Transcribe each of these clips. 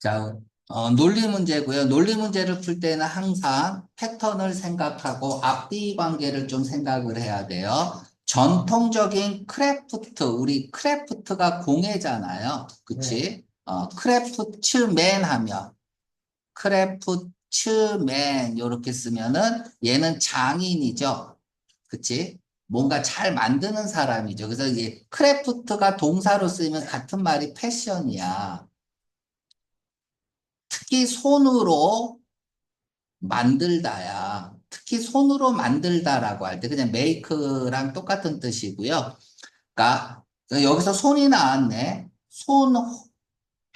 자, 어, 논리 문제고요. 논리 문제를 풀 때는 항상 패턴을 생각하고 앞뒤 관계를 좀 생각을 해야 돼요. 전통적인 크래프트, 우리 크래프트가 공예잖아요. 그치? 어, 크래프트맨 하면, 크래프트맨, 요렇게 쓰면은 얘는 장인이죠. 그치? 뭔가 잘 만드는 사람이죠. 그래서 이게 크래프트가 동사로 쓰이면 같은 말이 패션이야. 특히 손으로 만들다야. 특히 손으로 만들다라고 할 때 그냥 메이크랑 똑같은 뜻이고요. 그러니까 여기서 손이 나왔네. 손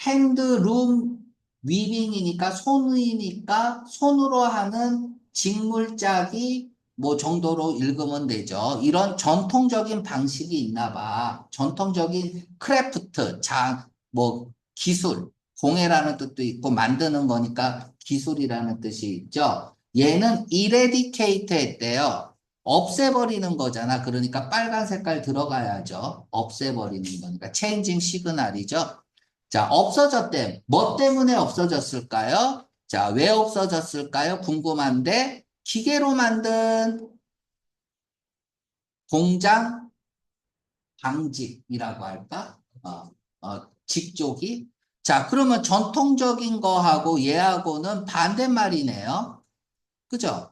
핸드룸 위빙이니까 손이니까 손으로 하는 직물짝이 뭐 정도로 읽으면 되죠. 이런 전통적인 방식이 있나 봐. 전통적인 크래프트, 자, 뭐 기술, 공예라는 뜻도 있고 만드는 거니까 기술이라는 뜻이 있죠. 얘는 eradicate 했대요. 없애버리는 거잖아. 그러니까 빨간 색깔 들어가야죠. 없애버리는 거니까 changing 시그널이죠. 자, 없어졌대. 뭐 때문에 없어졌을까요? 자, 왜 없어졌을까요? 궁금한데 기계로 만든 공장 방직이라고 할까? 어, 어, 직조기. 자, 그러면 전통적인 거하고 얘하고는 반대말이네요. 그죠?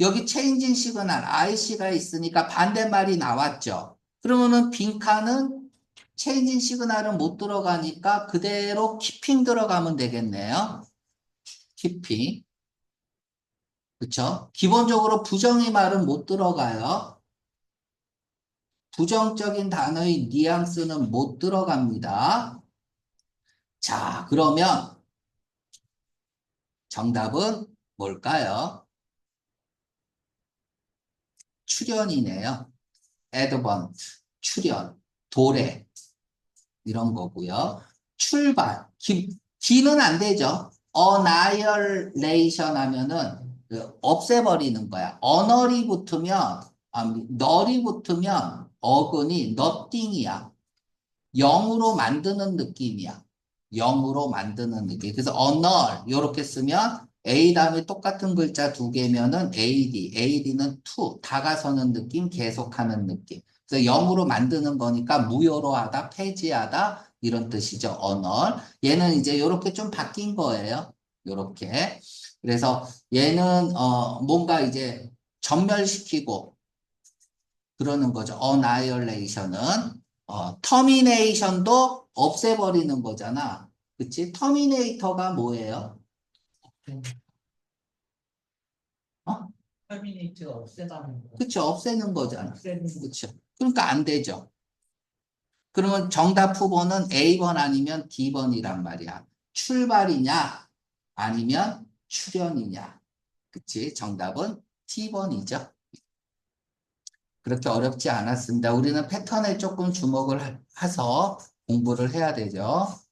여기 체인진 시그널 IC가 있으니까 반대말이 나왔죠. 그러면은 빈칸은 체인진 시그널은 못 들어가니까 그대로 키핑 들어가면 되겠네요. 키핑. 그쵸? 기본적으로 부정의 말은 못 들어가요. 부정적인 단어의 뉘앙스는 못 들어갑니다. 자, 그러면 정답은 뭘까요? 출연이네요. advent, 출연, 도래 이런 거고요. 출발, 기, 기는 안 되죠. annihilation 하면은 그 없애버리는 거야. 언어리 붙으면 아, 널이 붙으면 어근이 nothing이야. 영으로 만드는 느낌이야. 영으로 만드는 느낌. 그래서 언얼 이렇게 쓰면 A 다음에 똑같은 글자 두 개면은 AD, AD는 to 다가서는 느낌, 계속하는 느낌. 그래서 영으로 만드는 거니까 무효로 하다, 폐지하다 이런 뜻이죠. 언얼. 얘는 이제 이렇게 좀 바뀐 거예요. 이렇게. 그래서 얘는 어 뭔가 이제 전멸시키고 그러는 거죠. annihilation은 어 termination도 없애버리는 거잖아. 그치? 터미네이터가 뭐예요? 어? 터미네이트가 없애다는 거. 그쵸? 없애는 거잖아. 없애는 거. 그쵸? 그러니까 안 되죠. 그러면 정답 후보는 A번 아니면 D번이란 말이야. 출발이냐? 아니면 출연이냐? 그치? 정답은 T번이죠. 그렇게 어렵지 않았습니다. 우리는 패턴에 조금 주목을 하- 해서 공부를 해야 되죠.